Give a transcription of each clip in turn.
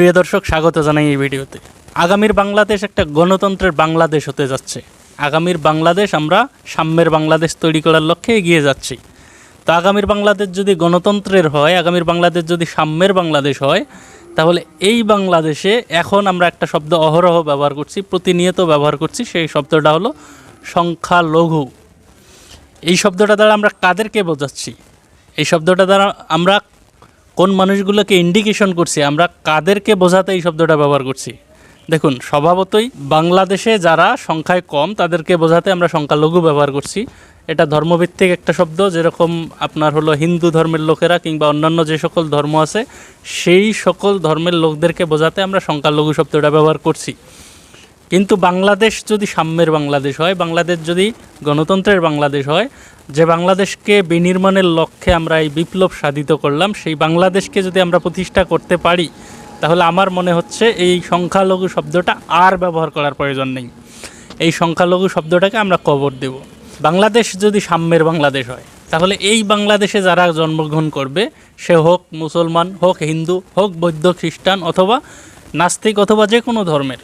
প্রিয় দর্শক, স্বাগত জানাই এই ভিডিওতে। আগামীর বাংলাদেশ একটা গণতন্ত্রের বাংলাদেশ হতে যাচ্ছে। আগামীর বাংলাদেশ আমরা সাম্যের বাংলাদেশ তৈরি করার লক্ষ্যে এগিয়ে যাচ্ছি। তো আগামীর বাংলাদেশ যদি গণতন্ত্রের হয়, আগামীর বাংলাদেশ যদি সাম্যের বাংলাদেশ হয়, তাহলে এই বাংলাদেশে এখন আমরা একটা শব্দ অহরহ ব্যবহার করছি, প্রতিনিয়ত ব্যবহার করছি, সেই শব্দটা হলো সংখ্যালঘু। এই শব্দটা দ্বারা আমরা কাদেরকে বোঝাচ্ছি? এই শব্দটা দ্বারা আমরা কোন মানুষগুলোকে ইন্ডিকেশন করছি, আমরা কাদেরকে বোঝাতে এই শব্দটা ব্যবহার করছি। দেখুন, স্বভাবতই বাংলাদেশে যারা সংখ্যায় কম, তাদেরকে বোঝাতে আমরা সংখ্যালঘু ব্যবহার করছি। এটা ধর্মভিত্তিক একটা শব্দ, যেরকম আপনার হলো হিন্দু ধর্মের লোকেরা কিংবা অন্যান্য যে সকল ধর্ম আছে, সেই সকল ধর্মের লোকদেরকে বোঝাতে আমরা সংখ্যালঘু শব্দটা ব্যবহার করছি। কিন্তু বাংলাদেশ যদি সাম্যের বাংলাদেশ হয়, বাংলাদেশ যদি গণতন্ত্রের বাংলাদেশ হয়, যে বাংলাদেশকে বিনির্মাণের লক্ষ্যে আমরা এই বিপ্লব সাধিত করলাম, সেই বাংলাদেশকে যদি আমরা প্রতিষ্ঠা করতে পারি, তাহলে আমার মনে হচ্ছে এই সংখ্যালঘু শব্দটা আর ব্যবহার করার প্রয়োজন নেই। এই সংখ্যালঘু শব্দটাকে আমরা কবর দেব। বাংলাদেশ যদি সাম্যের বাংলাদেশ হয়, তাহলে এই বাংলাদেশে যারা জন্মগ্রহণ করবে, সে হোক মুসলমান, হোক হিন্দু, হোক বৌদ্ধ খ্রিস্টান অথবা নাস্তিক অথবা যে কোনো ধর্মের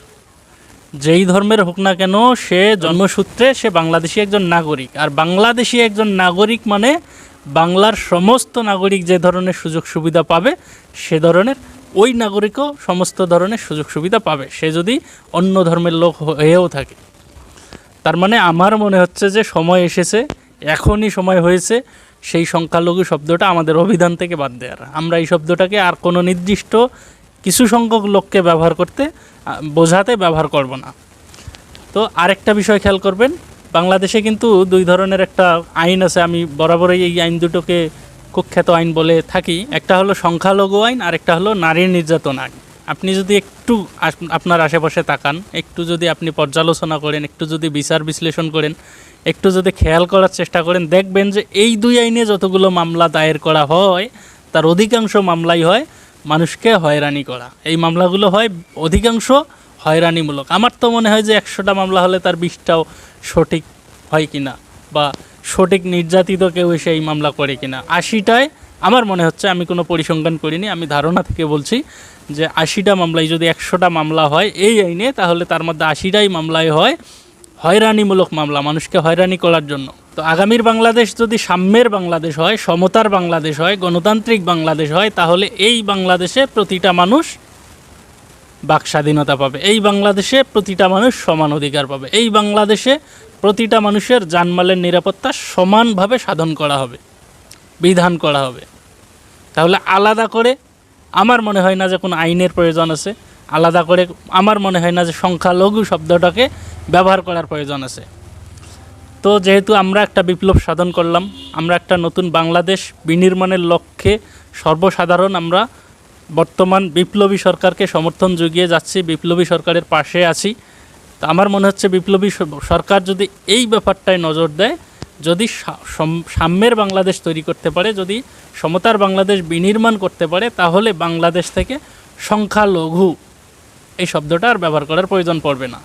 যেই ধর্মের হোক না কেন, সে জন্মসূত্রে সে বাংলাদেশি একজন নাগরিক। আর বাংলাদেশি একজন নাগরিক মানে বাংলার সমস্ত নাগরিক যে ধরনের সুযোগ সুবিধা পাবে, সে ধরনের ওই নাগরিকও সমস্ত ধরনের সুযোগ সুবিধা পাবে। সে যদি অন্য ধর্মের লোক হয়েও থাকে। তার মানে আমার মনে হচ্ছে যে সময় এসেছে, এখনই সময় হয়েছে, সেই সংখ্যালঘু শব্দটা আমাদের অভিধান থেকে বাদ দেওয়ার। আমরা এই শব্দটাকে আর কোনো নির্দিষ্ট কিছু সংখ্যক লোককে ব্যবহার করতে বোঝাতে ব্যবহার করব না। তো আরেকটা বিষয় খেয়াল করবেন, বাংলাদেশে কিন্তু দুই ধরনের একটা আইন আছে, আমি বরাবরই এই আইন দুটোকে কুখ্যাত আইন বলে থাকি। একটা হলো সংখ্যালঘু আইন আর একটা হলো নারীর নির্যাতন আইন। আপনি যদি একটু আপনার আশেপাশে তাকান, একটু যদি আপনি পর্যালোচনা করেন, একটু যদি বিচার বিশ্লেষণ করেন, একটু যদি খেয়াল করার চেষ্টা করেন, দেখবেন যে এই দুই আইনে যতগুলো মামলা দায়ের করা হয়, তার অধিকাংশ মামলাই হয় মানুষকে হয়রানি করা। এই মামলাগুলো হয় অধিকাংশ হয়রানিমূলক। আমার তো মনে হয় যে একশোটা মামলা হলে তার বিশটাও সঠিক হয় কি না বা সঠিক নির্যাতিত কেউ এসে এই মামলা করে কিনা। আশিটায় আমার মনে হচ্ছে, আমি কোনো পরিসংখ্যান করিনি, আমি ধারণা থেকে বলছি যে আশিটা মামলায় যদি একশোটা মামলা হয় এই আইনে, তাহলে তার মধ্যে আশিটাই মামলায় হয় হয়রানিমূলক মামলা, মানুষকে হয়রানি করার জন্য। তো আগামীর বাংলাদেশ যদি সাম্যের বাংলাদেশ হয়, সমতার বাংলাদেশ হয়, গণতান্ত্রিক বাংলাদেশ হয়, তাহলে এই বাংলাদেশে প্রতিটা মানুষ বাক স্বাধীনতা পাবে। এই বাংলাদেশে প্রতিটা মানুষ সমান অধিকার পাবে। এই বাংলাদেশে প্রতিটা মানুষের জানমালের নিরাপত্তা সমানভাবে সাধন করা হবে, বিধান করা হবে। তাহলে আলাদা করে, আমার মনে হয় না যে কোনো আইনের প্রয়োজন আছে। আলাদা করে আমার মনে হয় না যে সংখ্যালঘু শব্দটাকে ব্যবহার করার প্রয়োজন আছে। তো যেহেতু আমরা একটা বিপ্লব সাধন করলাম, আমরা একটা নতুন বাংলাদেশ বিনির্মাণের লক্ষ্যে সর্বসাধারণ আমরা বর্তমান বিপ্লবী সরকারকে সমর্থন জুগিয়ে যাচ্ছি, বিপ্লবী সরকারের পাশে আছি। তো আমার মনে হচ্ছে বিপ্লবী সরকার যদি এই ব্যাপারটায় নজর দেয়, যদি সাম্যের বাংলাদেশ তৈরি করতে পারে, যদি সমতার বাংলাদেশ বিনির্মাণ করতে পারে, তাহলে বাংলাদেশ থেকে সংখ্যালঘু এই শব্দটা আর ব্যবহার করার প্রয়োজন পড়বে না।